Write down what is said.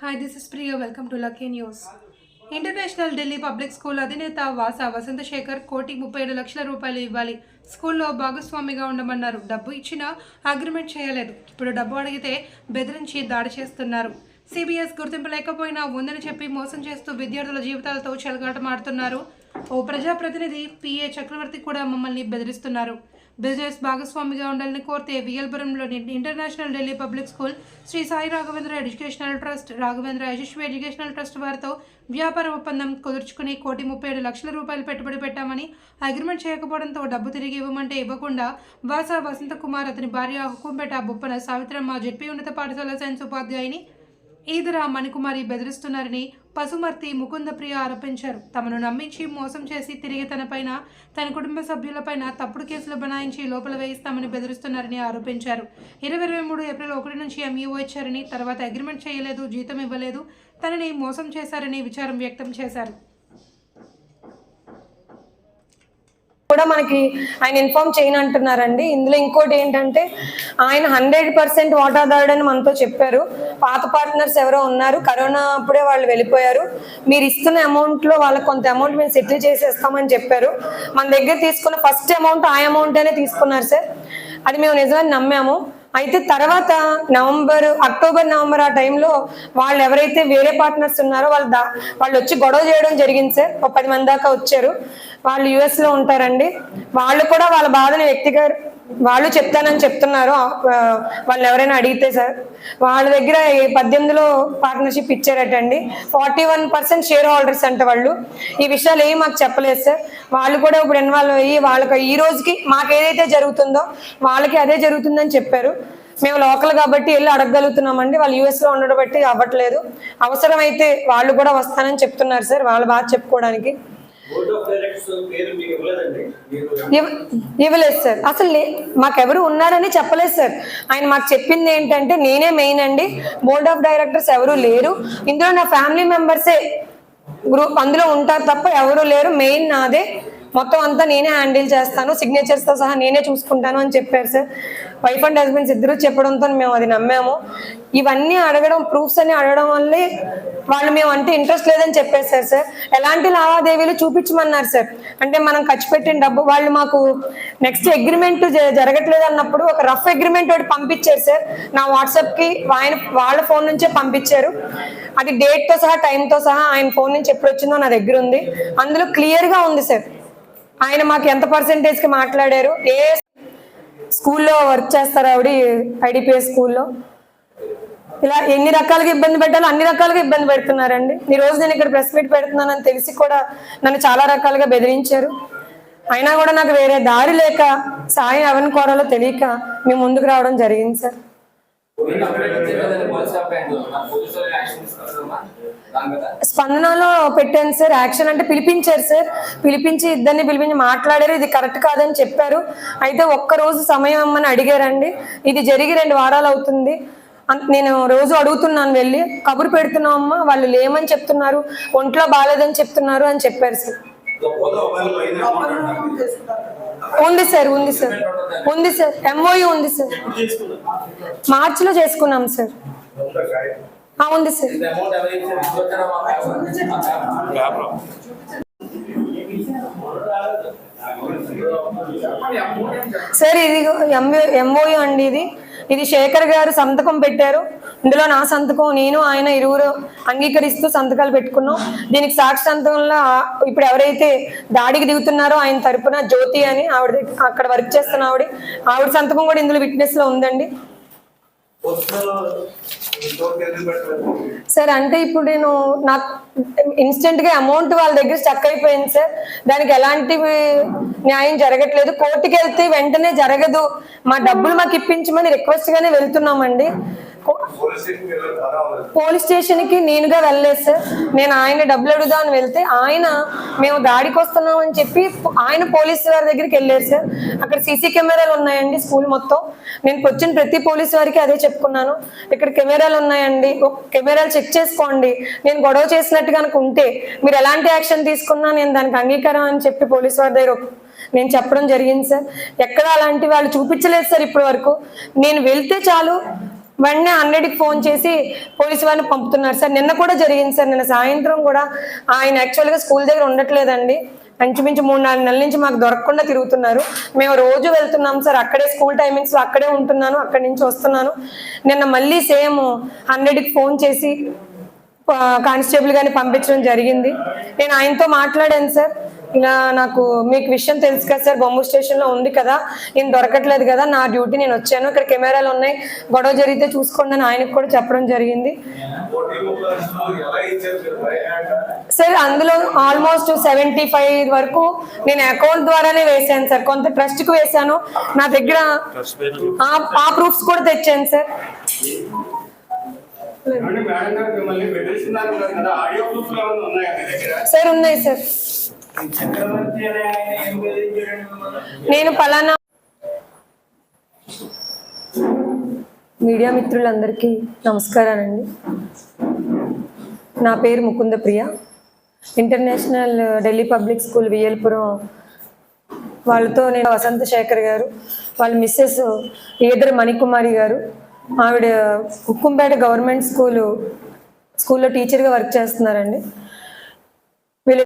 Hi this is Priya welcome to lucky news international Delhi public school అధినేత వాస వసంత శేఖర్ కోటి ముప్పై ఏడు లక్షల రూపాయలు ఇవ్వాలి. స్కూల్లో భాగస్వామిగా ఉండమన్నారు. డబ్బు ఇచ్చినా అగ్రిమెంట్ చేయలేదు. ఇప్పుడు డబ్బు అడిగితే బెదిరించి దాడి చేస్తున్నారు. సిబిఎస్ గుర్తింపు లేకపోయినా ఉందని చెప్పి మోసం చేస్తూ విద్యార్థుల జీవితాలతో చెలగాటమాడుతున్నారు. ఓ ప్రజాప్రతినిధి పిఏ చక్రవర్తి కూడా మమ్మల్ని బెదిరిస్తున్నారు. బిజినెస్ భాగస్వామిగా ఉండాలని కోరితే వియల్పురంలోని international Delhi public school Shri Sai Raghavendra educational trust Raghavendra Yashasvi educational trust వారితో వ్యాపార ఒప్పందం కుదుర్చుకుని కోటి ముప్పై ఏడు లక్షల రూపాయలు పెట్టుబడి పెట్టామని అగ్రిమెంట్ చేయకపోవడంతో డబ్బు తిరిగి ఇవ్వమంటే ఇవ్వకుండా వాసా వసంత కుమార్ అతని భార్య హుకుంపేట బొప్పన సావిత్రమ్మ జెడ్పీ ఉన్నత పాఠశాల సైన్స్ ఉపాధ్యాయుని ఈదరా మణికుమారి బెదిరిస్తున్నారని పశుమర్తి ముకుందప్రియ ఆరోపించారు. తమను నమ్మించి మోసం చేసి తిరిగి తనపైన తన కుటుంబ సభ్యులపైన తప్పుడు కేసులు బనాయించి లోపల వేయిస్తామని బెదిరిస్తున్నారని ఆరోపించారు. ఇరవై ఇరవై మూడు ఏప్రిల్ ఒకటి నుంచి ఎంఈఓ ఇచ్చారని తర్వాత అగ్రిమెంట్ చేయలేదు జీతం ఇవ్వలేదు తనని మోసం చేశారని విచారం వ్యక్తం చేశారు. కూడా మనకి ఆయన ఇన్ఫార్మ్ చేయను అంటున్నారండి. ఇందులో ఇంకోటి ఏంటంటే ఆయన హండ్రెడ్ పర్సెంట్ వాటాదారుడని మనతో చెప్పారు. పాత పార్ట్నర్స్ ఎవరో ఉన్నారు. కరోనా అప్పుడే వాళ్ళు వెళ్ళిపోయారు. మీరు ఇస్తున్న అమౌంట్లో వాళ్ళకి కొంత అమౌంట్ మేము సెటిల్ చేసేస్తామని చెప్పారు. మన దగ్గర తీసుకున్న ఫస్ట్ అమౌంట్ ఆ అమౌంట్ అనే తీసుకున్నారు సార్ అది మేము నిజమని నమ్మాము. అయితే తర్వాత నవంబర్ అక్టోబర్ నవంబర్ ఆ టైంలో వాళ్ళు ఎవరైతే వేరే పార్ట్నర్స్ ఉన్నారో వాళ్ళు దా వాళ్ళు వచ్చి గొడవ చేయడం జరిగింది సార్. ఒక పది మంది దాకా వచ్చారు. వాళ్ళు యుఎస్లో ఉంటారండి. వాళ్ళు కూడా వాళ్ళ బాధను వ్యక్తిగా వాళ్ళు చెప్తానని చెప్తున్నారు. వాళ్ళు ఎవరైనా అడిగితే సార్. వాళ్ళ దగ్గర పద్దెనిమిదిలో పార్ట్నర్షిప్ ఇచ్చారటండి. Forty one percent share holders అంట వాళ్ళు. ఈ విషయాలు ఏమి మాకు చెప్పలేదు సార్. వాళ్ళు కూడా ఇప్పుడు ఇన్వాల్వ్ అయ్యి వాళ్ళకి ఈ రోజుకి మాకు ఏదైతే జరుగుతుందో వాళ్ళకి అదే జరుగుతుందని చెప్పారు. మేము లోకల్ కాబట్టి వెళ్ళి అడగగలుగుతున్నామండి. వాళ్ళు యూఎస్లో ఉండడం బట్టి అవ్వట్లేదు. అవసరమైతే వాళ్ళు కూడా వస్తానని చెప్తున్నారు సార్. వాళ్ళు బాగా చెప్పుకోవడానికి. ఇవ్- ఇవ్వలేదు సార్. అసలు లే- మాకెవరు ఉన్నారని చెప్పలేదు సార్. ఆయన మాకు చెప్పింది ఏంటంటే నేనే మెయిన్ అండి. బోర్డ్ ఆఫ్ డైరెక్టర్స్ ఎవరు లేరు. ఇందులో నా ఫ్యామిలీ మెంబర్సే గ్రూప్ అందులో ఉంటారు తప్ప ఎవరు లేరు. మెయిన్ నాదే. మొత్తం అంతా నేనే హ్యాండిల్ చేస్తాను. సిగ్నేచర్స్తో సహా నేనే చూసుకుంటాను అని చెప్పారు సార్. వైఫ్ అండ్ హస్బెండ్స్ ఇద్దరు చెప్పడంతో మేము అది నమ్మాము. ఇవన్నీ అడగడం ప్రూఫ్స్ అన్ని అడగడం వల్లే వాళ్ళు మేము అంటే ఇంట్రెస్ట్ లేదని చెప్పేశారు సార్ ఎలాంటి లావాదేవీలు చూపించమన్నారు సార్. అంటే మనం ఖర్చు పెట్టిన డబ్బు వాళ్ళు మాకు నెక్స్ట్ అగ్రిమెంట్ జరగట్లేదు అన్నప్పుడు ఒక రఫ్ అగ్రిమెంట్ ఒకటి పంపించారు సార్. నా వాట్సాప్కి ఆయన వాళ్ళ ఫోన్ నుంచే పంపించారు. అది డేట్తో సహా టైంతో సహా ఆయన ఫోన్ నుంచి ఎప్పుడు వచ్చిందో నా దగ్గర ఉంది అందులో క్లియర్గా ఉంది సార్. ఆయన మాకు ఎంత పర్సెంటేజ్కి మాట్లాడారు? ఏ స్కూల్లో వర్క్ చేస్తారు ఆవిడ? ఐడిపిఎస్ స్కూల్లో? ఇలా ఎన్ని రకాలుగా ఇబ్బంది పెట్టాలో అన్ని రకాలుగా ఇబ్బంది పెడుతున్నారండి. ఈ రోజు నేను ఇక్కడ ప్రెస్ మీట్ పెడుతున్నానని తెలిసి కూడా నన్ను చాలా రకాలుగా బెదిరించారు. అయినా కూడా నాకు వేరే దారి లేక సాయం ఎవరిని కోరాలో తెలియక మేము ముందుకు రావడం జరిగింది సార్. స్పందనలో పెట్టాను సార్ యాక్షన్ అంటే పిలిపించారు సార్. పిలిపించి ఇద్దరిని పిలిపించి మాట్లాడారు ఇది కరెక్ట్ కాదని చెప్పారు. అయితే ఒక్క రోజు సమయం ఇమ్మని అడిగారండి. ఇది జరిగి రెండు వారాలు అవుతుంది. నేను రోజు అడుగుతున్నాను వెళ్ళి కబురు పెడుతున్నాం అమ్మా వాళ్ళు లేమని చెప్తున్నారు ఒంట్లో బాగాలేదని చెప్తున్నారు అని చెప్పారు సార్. ఉంది? సార్ ఉంది సార్. ఉంది సార్ ఎంఓయూ ఉంది సార్. మార్చిలో చేసుకున్నాం సార్. ఉంది సార్. సార్ ఇది ఎంఓయూ అండి ఇది. ఇది శేఖర్ గారు సంతకం పెట్టారు. ఇందులో నా సంతకం నేను ఆయన ఇరువురు అంగీకరిస్తూ సంతకాలు పెట్టుకున్నాం. దీనికి సాక్షి సంతకంలో ఇప్పుడు ఎవరైతే దాడికి దిగుతున్నారో ఆయన తరపున జ్యోతి అని ఆవిడ అక్కడ వర్క్ చేస్తున్న ఆవిడ. ఆవిడ సంతకం కూడా ఇందులో విట్నెస్లో ఉందండి. సార్ అంటే ఇప్పుడు నేను నాకు ఇన్స్టెంట్గా అమౌంట్ వాళ్ళ దగ్గర స్టక్ అయిపోయింది సార్. దానికి ఎలాంటి న్యాయం జరగట్లేదు. కోర్టుకి వెళ్తే వెంటనే జరగదు. మా డబ్బులు మాకు ఇప్పించమని రిక్వెస్ట్ గానే వెళ్తున్నామండి. పోలీస్ స్టేషన్కి నేనుగా వెళ్ళలేదు సార్. నేను ఆయన డబ్బులు అడుగుదామని వెళ్తే ఆయన మేము దాడికి వస్తున్నాం అని చెప్పి ఆయన పోలీస్ వారి దగ్గరికి వెళ్ళారు సార్. అక్కడ సీసీ కెమెరాలు ఉన్నాయండి స్కూల్ మొత్తం. నేను వచ్చిన ప్రతి పోలీస్ వారికి అదే చెప్పుకున్నాను. ఇక్కడ కెమెరాలు ఉన్నాయండి. కెమెరాలు చెక్ చేసుకోండి. నేను గొడవ చేసినట్టు కనుక ఉంటే మీరు ఎలాంటి యాక్షన్ తీసుకున్నా నేను దానికి అంగీకారం అని చెప్పి పోలీస్ వారి దగ్గర నేను చెప్పడం జరిగింది సార్. ఎక్కడ అలాంటి వాళ్ళు చూపించలేదు సార్ ఇప్పటి వరకు. నేను వెళ్తే చాలు. వెంటనే హండ్రెడ్కి ఫోన్ చేసి పోలీసు వారిని పంపుతున్నారు. సార్ నిన్న కూడా జరిగింది సార్. నిన్న సాయంత్రం కూడా ఆయన యాక్చువల్గా స్కూల్ దగ్గర ఉండట్లేదండి. ఇంచుమించు మూడు నాలుగు నెలల నుంచి మాకు దొరకకుండా తిరుగుతున్నారు. మేము రోజు వెళ్తున్నాం సార్. అక్కడే స్కూల్ టైమింగ్స్ అక్కడే ఉంటున్నాను. అక్కడి నుంచి వస్తున్నాను. నిన్న మళ్ళీ సేమ్ హండ్రెడ్కి ఫోన్ చేసి కానిస్టేబుల్ గారిని పంపించడం జరిగింది. నేను ఆయనతో మాట్లాడాను సార్. ఇలా నాకు మీకు విషయం తెలుసు కదా సార్ బొమ్మ స్టేషన్లో ఉంది కదా నేను దొరకట్లేదు కదా నా డ్యూటీ నేను వచ్చాను ఇక్కడ కెమెరాలు ఉన్నాయి గొడవ జరిగితే చూసుకోండి అని ఆయనకు కూడా చెప్పడం జరిగింది? సార్ అందులో ఆల్మోస్ట్ సెవెంటీ ఫైవ్ వరకు నేను అకౌంట్ ద్వారానే వేసాను సార్ కొంత ట్రస్ట్కు వేసాను నా దగ్గర ఆ- ఆ ప్రూఫ్స్ కూడా తెచ్చాను సార్. సార్ ఉన్నాయి సార్. నేను పలానా మీడియా మిత్రులందరికీ నమస్కారాలండి. నా పేరు Mukunda Priya international Delhi public school Viyalpuram వాళ్ళతో నేను వసంత శేఖర్ గారు వాళ్ళ మిస్సెస్ ఈదర్ మణికుమారి గారు ఆవిడ హుక్కుంపేట గవర్నమెంట్ స్కూలు స్కూల్లో టీచర్గా వర్క్ చేస్తున్నారండి.